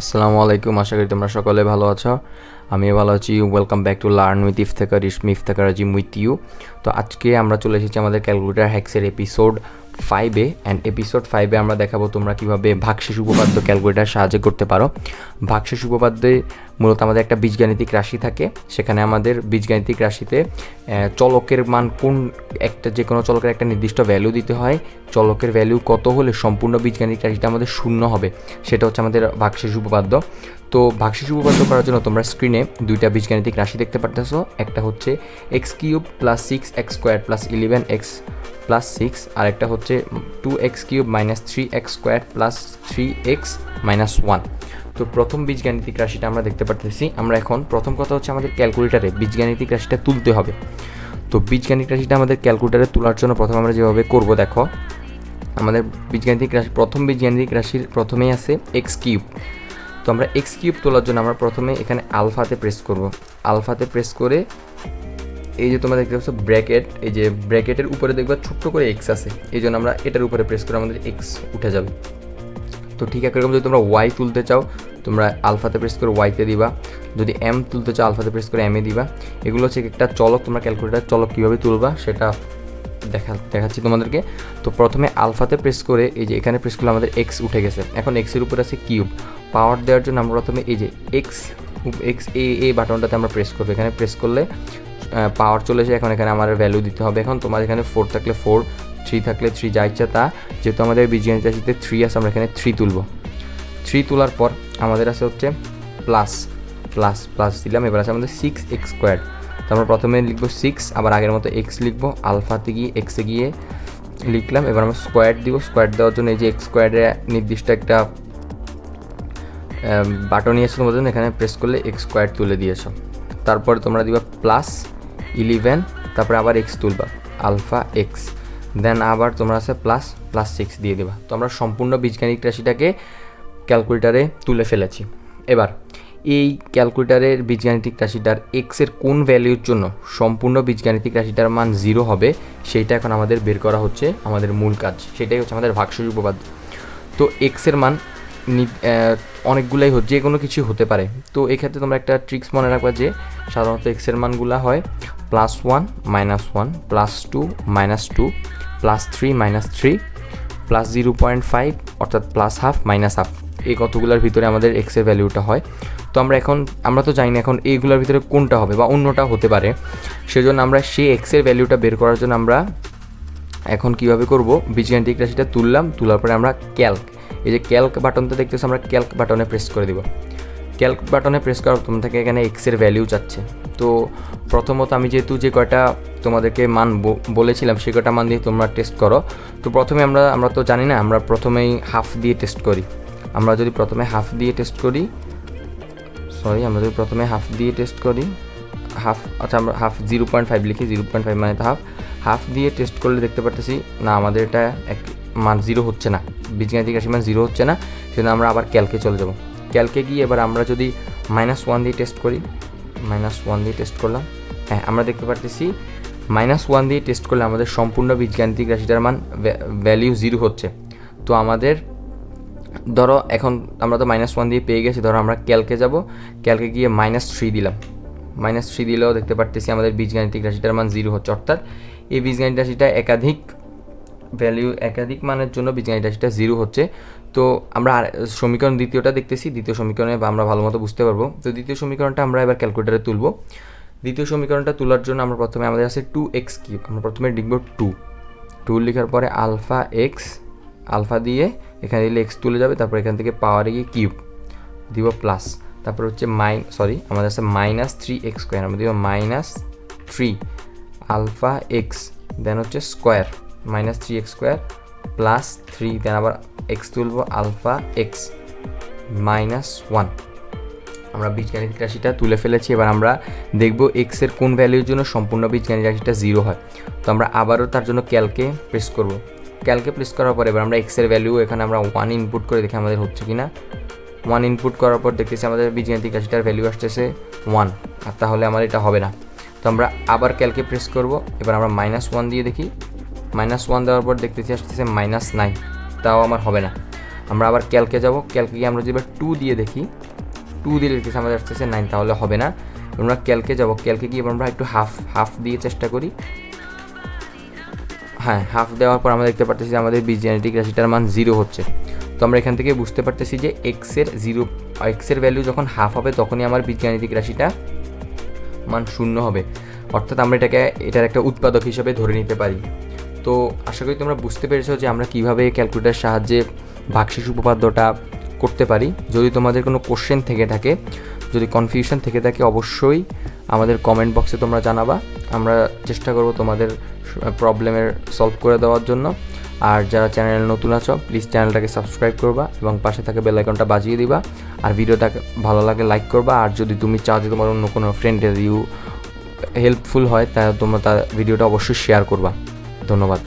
আসসালামু আলাইকুম, আশা করি তোমরা সকলে ভালো আছো। আমিও ভালো আছি। Welcome back to learn with Iftekhar Iftekhar Azim with you তো আজকে আমরা চলে এসেছি আমাদের ক্যালকুলেটার হ্যাক্সের এপিসোড ফাইভে অ্যান্ড এপিসোড ফাইভে আমরা দেখাবো তোমরা কীভাবে ভাগশেষ উপপাদ্য ক্যালকুলেটার সাহায্য করতে পারো। ভাগশেষ উপপাদ্যে মূলত আমাদের একটা বীজগাণিতিক রাশি থাকে। সেখানে আমাদের বীজগাণিতিক রাশিতে চলকের মান কোন একটা যে কোনো চলকের একটা নির্দিষ্ট ভ্যালু দিতে হয়। চলকের ভ্যালু কত হলে সম্পূর্ণ বীজগাণিতিক রাশিটা আমাদের শূন্য হবে, সেটা হচ্ছে আমাদের ভাগশেষ উপপাদ্য। তো ভাগশেষ উপপাদ্য করার জন্য তোমরা স্ক্রিনে দুইটা বীজগাণিতিক রাশি দেখতে পারতেছো। একটা হচ্ছে x cube plus six x square plus eleven x plus six আর একটা হচ্ছে two x cube minus three x square plus three x minus one তো প্রথম বীজগাণিতিক রাশিটা আমরা দেখতে পারতেছি। আমরা এখন প্রথম কথা হচ্ছে আমাদের ক্যালকুলেটারে বীজগাণিতিক রাশিটা তুলতে হবে। তো বীজগাণিতিক রাশিটা আমাদের ক্যালকুলেটারে তোলার জন্য প্রথমে আমরা যেভাবে করব, দেখো। আমাদের বীজগাণিতিক রাশি, প্রথম বীজগাণিতিক রাশির প্রথমেই আছে এক্স কিউব। তো আমরা এক্স কিউব তোলার জন্য আমরা প্রথমে এখানে আলফাতে প্রেস করব। আলফাতে প্রেস করে এই যে তোমরা দেখতে পাচ্ছ ব্র্যাকেট, এই যে ব্র্যাকেটের উপরে দেখবা ছোট্ট করে এক্স আছে। এই জন্য আমরা এটার উপরে প্রেস করে আমাদের এক্স উঠে যাবে। তো ঠিক একরকম যদি তোমরা ওয়াই তুলতে চাও, তোমরা আলফাতে প্রেস করে ওয়াইতে দিবা। যদি এম তুলতে চাও আলফাতে প্রেস করে এমে দিবা। এগুলো হচ্ছে একটা চলক, তোমরা ক্যালকুলেটার চলক কীভাবে তুলবা সেটা দেখা দেখাচ্ছি তোমাদেরকে। তো প্রথমে আলফাতে প্রেস করে এই যে এখানে প্রেস করলে আমাদের এক্স উঠে গেছে। এখন এক্সের উপর আছে কিউব পাওয়ার দেওয়ার জন্য আমরা প্রথমে এই যে এক্স এক্স এ এ বাটনটাতে আমরা প্রেস করব। এখানে প্রেস করলে পাওয়ার চলে এসে এখন এখানে আমার ভ্যালু দিতে হবে। এখন তোমার এখানে ফোর থাকলে ফোর থ্রি থাকলে থ্রি যা ইচ্ছা তা। যেহেতু আমাদের রাশিতে থ্রি আছে, আমরা এখানে থ্রি তুলবো। থ্রি তোলার পর আমাদের আছে হচ্ছে প্লাস প্লাস প্লাস দিলাম। এবার আছে আমাদের সিক্স এক্স স্কোয়ার তো আমরা প্রথমে লিখব সিক্স আবার আগের মতো এক্স লিখব আলফাতে গিয়ে এক্সে গিয়ে লিখলাম। এবার আমরা স্কোয়ার দিব। স্কোয়ার দেওয়ার জন্য এই যে এক্স স্কোয়ারের নির্দিষ্ট একটা বাটন নিয়েছো তোমাদের এখানে প্রেস করলে এক্স স্কোয়ার তুলে দিয়েছ তারপরে তোমরা দিবা প্লাস ইলেভেন তারপরে আবার এক্স তুলবা আলফা এক্স দেন আবার তোমরা আছে প্লাস প্লাস সিক্স দিয়ে দেবা। তো আমরা সম্পূর্ণ বীজগাণিক রাশিটাকে ক্যালকুলেটারে তুলে ফেলেছি। এবার এই ক্যালকুলেটারের বীজগাণিতিক রাশিটার এক্সের কোন ভ্যালুর জন্য সম্পূর্ণ বীজগাণিতিক রাশিটার মান জিরো হবে, সেইটা এখন আমাদের বের করা হচ্ছে আমাদের মূল কাজ। সেটাই হচ্ছে আমাদের ভাগশেষ উপপাদ্য। তো এক্সের মান অনেকগুলাই হচ্ছে যে কোনো কিছু হতে পারে। তো এক্ষেত্রে তোমরা একটা ট্রিক্স মনে রাখবা যে সাধারণত এক্সের মানগুলো হয় plus one minus one plus two minus two plus three minus three plus zero point five অর্থাৎ প্লাস হাফ মাইনাস হাফ এই কতগুলোর ভিতরে আমাদের এক্সের ভ্যালুটা হয়? তো আমরা এখন, আমরা তো জানি না এখন এইগুলোর ভিতরে কোনটা হবে বা অন্যটা হতে পারে। সেজন্য আমরা সেই এক্সের ভ্যালুটা বের করার জন্য আমরা এখন কীভাবে করব? বীজগাণিতিক রাশিটা তুললাম, তোলার পরে আমরা ক্যালক এই যে ক্যালক বাটনটা দেখতেছো, আমরা ক্যালক বাটনে প্রেস করে দিব। ক্যালক বাটনে প্রেস করার তোমার থেকে এখানে এক্সের ভ্যালু চাচ্ছে তো প্রথমত আমি যেহেতু যে কয়টা তোমাদেরকে মান বলেছিলাম, সে কয়টা মান দিয়ে তোমরা টেস্ট করো। তো প্রথমে আমরা আমরা তো জানি না, আমরা প্রথমেই হাফ দিয়ে টেস্ট করি। আমরা যদি প্রথমে হাফ দিয়ে টেস্ট করি সরি আমরা যদি প্রথমে হাফ দিয়ে টেস্ট করি হাফ আচ্ছা আমরা হাফ জিরো পয়েন্ট ফাইভ লিখি জিরো পয়েন্ট ফাইভ মানে হাফ হাফ দিয়ে টেস্ট করলে দেখতে পারতেছি, না, আমাদের এটা এক মান জিরো হচ্ছে না, বীজগাণিতিক রাশি মান জিরো হচ্ছে না, সেজন্য আমরা আবার ক্যালকে চলে যাব। ক্যালকে গিয়ে এবার আমরা যদি মাইনাস ওয়ান দিয়ে টেস্ট করি মাইনাস ওয়ান দিয়ে টেস্ট করলাম হ্যাঁ আমরা দেখতে পারতেছি মাইনাস ওয়ান দিয়ে টেস্ট করলে আমাদের সম্পূর্ণ বীজগাণিতিক রাশিটার মান ভ্যালিউ জিরো হচ্ছে। তো আমাদের ধরো, এখন আমরা তো মাইনাস ওয়ান দিয়ে পেয়ে গেছি, ধরো আমরা ক্যালকে যাব। ক্যালকে গিয়ে মাইনাস থ্রি দিলাম। মাইনাস থ্রি দিলেও দেখতে পারতেছি আমাদের বীজগাণিতিক রাশিটার মান জিরো হচ্ছে, অর্থাৎ এই বীজগাণিত রাশিটা একাধিক ভ্যালু একাধিক মানের জন্য বীজগাণিত রাশিটা জিরো হচ্ছে। তো আমরা সমীকরণ দ্বিতীয়টা দেখতেছি, দ্বিতীয় সমীকরণে আমরা ভালো মতো বুঝতে পারব। তো দ্বিতীয় সমীকরণটা আমরা এবার ক্যালকুলেটারে তুলব। দ্বিতীয় সমীকরণটা তোলার জন্য আমরা প্রথমে আমাদের আছে টু এক্স কিউব আমরা প্রথমে লিখব টু টু লেখার পরে আলফা এক্স আলফা দিয়ে এখানে দিলে এক্স তুলে যাবে, তারপর এখান থেকে পাওয়ারে গিয়ে কিউব দিব প্লাস তারপর হচ্ছে মাই সরি আমাদের আছে মাইনাস থ্রি এক্স স্কোয়ার আমরা দিব minus three alpha x then হচ্ছে square minus three x square plus three then আবার এক্স তুলবো আলফা এক্স মাইনাস ওয়ান আমরা বীজগাণিতিক রাশিটা তুলে ফেলেছি, এবার আমরা দেখব এক্সের কোন ভ্যালুর জন্য সম্পূর্ণ বীজগাণিতিক রাশিটা জিরো হয়। তো আমরা আবারও তার জন্য ক্যালকে প্রেস করব। ক্যালকে প্লেস করার পর এবার আমরা এক্সের ভ্যালু এখানে আমরা ওয়ান ইনপুট করে দেখি আমাদের হচ্ছে কি না ওয়ান ইনপুট করার পর দেখতেছি আমাদের বীজগাণিতিক রাশিটার ভ্যালু আসতেছে ওয়ান আর তাহলে আমার এটা হবে না। তো আমরা আবার ক্যালকে প্রেস করব, এবার আমরা মাইনাস ওয়ান দিয়ে দেখি। মাইনাস ওয়ান দেওয়ার পর দেখতেছি আসতেছে মাইনাস নাইন তাও আমার হবে না। আমরা আবার ক্যালকে যাব ক্যালকে গিয়ে আমরা যদি এবার টু দিয়ে দেখি টু দিয়ে লিখতেছি আমাদের আসতেছে নাইন তাহলে হবে না। আমরা ক্যালকে যাব ক্যালকে গিয়ে আমরা একটু হাফ হাফ দিয়ে চেষ্টা করি। হ্যাঁ হাফ দেওয়ার পর আমরা দেখতে পারতেছি যে আমাদের বীজগাণিতিক রাশিটার মান জিরো হচ্ছে। তো আমরা এখান থেকে বুঝতে পারতেছি যে এক্সের জিরো এক্সের ভ্যালু যখন হাফ হবে, তখনই আমার বীজগাণিতিক রাশিটা মান শূন্য হবে। অর্থাৎ আমরা এটাকে, এটার একটা উৎপাদক হিসেবে ধরে নিতে পারি। তো আশা করি তোমরা বুঝতে পেরেছ যে আমরা কীভাবে ক্যালকুলেটার সাহায্যে ভাগশেষ উপপাদ্যটা করতে পারি। যদি তোমাদের কোনো কোশ্চেন থেকে থাকে যদি কনফিউশন থেকে থাকে, অবশ্যই আমাদের কমেন্ট বক্সে তোমরা জানাবা। আমরা চেষ্টা করব তোমাদের প্রবলেমের সলভ করে দেওয়ার জন্য। আর যারা চ্যানেল নতুন আছো প্লিজ চ্যানেলটাকে সাবস্ক্রাইব করবা এবং পাশে থাকা বেল আইকনটা বাজিয়ে দিবা। আর ভিডিওটা ভালো লাগে লাইক করবা। আর যদি তুমি চাও যে তোমার অন্য কোনো ফ্রেন্ডের ইউ হেল্পফুল হয় তাহলে তোমরা তার ভিডিওটা অবশ্যই শেয়ার করবা। ধন্যবাদ।